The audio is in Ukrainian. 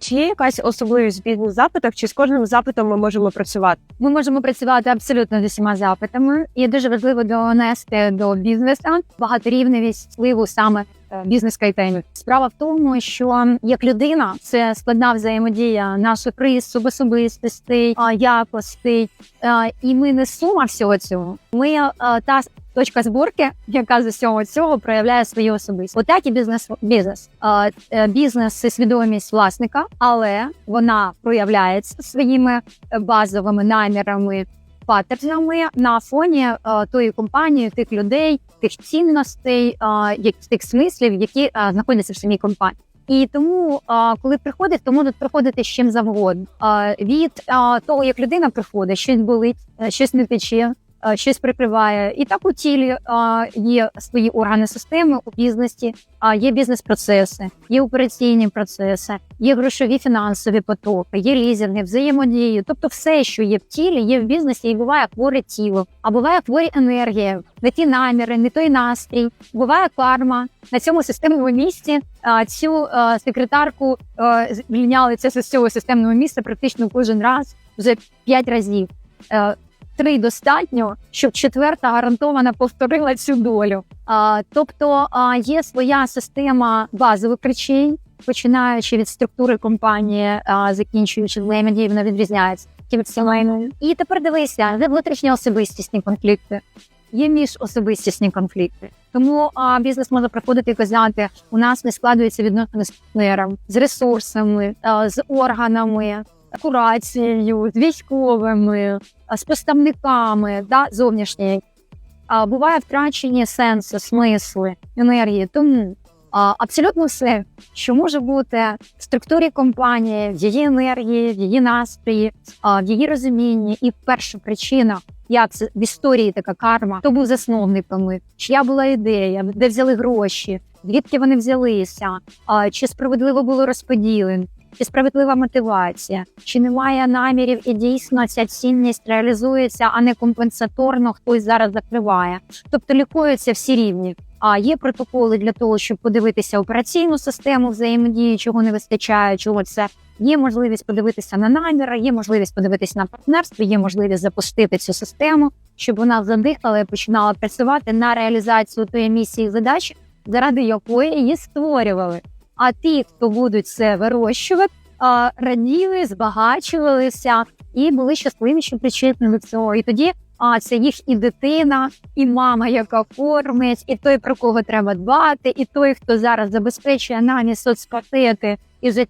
Чи є якась особливість в бізнес-запитах, чи з кожним запитом ми можемо працювати? Ми можемо працювати абсолютно з усіма запитами. І дуже важливо донести до бізнесу багаторівневість впливу саме е, бізнес кайтемі. Справа в тому, що як людина це складна взаємодія наших рис, особистостей, а, якостей, Е, і ми не сума всього цього. Ми е, та точка зборки, яка з усього цього проявляє свою особистість. Отак і бізнес бізнес. Е, Бізнес це свідомість власника, але вона проявляється своїми е, базовими намірами. Паттернами на фоні е, тої компанії, тих людей, тих цінностей, як тих смислів, які знаходяться в самій компанії. І тому, коли приходить, то можуть приходити з чим завгодно. Від того, як людина приходить, щось болить, щось не тече, щось прикриває. І так у тілі е, є свої органи системи у бізнесі, е, є бізнес-процеси, є операційні процеси, є грошові фінансові потоки, є лізинги, взаємодії. Тобто, все, що є в тілі, є в бізнесі, і буває хворе тіло, а буває хворі енергія, не ті наміри, не той настрій. Буває карма на цьому системному місці. а, Цю а, секретарку звільняли це з цього системного місця практично кожен раз вже п'ять разів. Три достатньо, щоб четверта гарантована повторила цю долю. А, тобто а, є своя система базових речей, починаючи від структури компанії, а, закінчуючи взаємодією, вона відрізняється від сімейної. І тепер дивися, де внутрішні особистісні конфлікти. Є міжособистісні конфлікти. Тому а, бізнес може приходити і казати: у нас не складується відносини з партнером, з ресурсами, а, з органами, курацією, з військовими, з представниками да, зовнішньої. А, буває втрачені сенси, смисли, енергії. Тому а, абсолютно все, що може бути в структурі компанії, в її енергії, в її настрої, а, в її розумінні. І перша причина, як це в історії така карма, хто був засновниками, чия була ідея, де взяли гроші, звідки вони взялися, а, чи справедливо було розподілено. Чи справедлива мотивація, чи немає намірів, і дійсно ця цінність реалізується, а не компенсаторно хтось зараз закриває. Тобто лікуються всі рівні. А є протоколи для того, щоб подивитися операційну систему взаємодії, чого не вистачає, чого це є можливість подивитися на наміри, є можливість подивитися на партнерство, є можливість запустити цю систему, щоб вона задихала і починала працювати на реалізацію тої місії задачі, заради якої її створювали. А ті, хто будуть це вирощувати, раділи, збагачувалися і були щасливі, що причетні цього. І тоді а це їх і дитина, і мама, яка кормить, і той, про кого треба дбати, і той, хто зараз забезпечує намі соцпакети і життя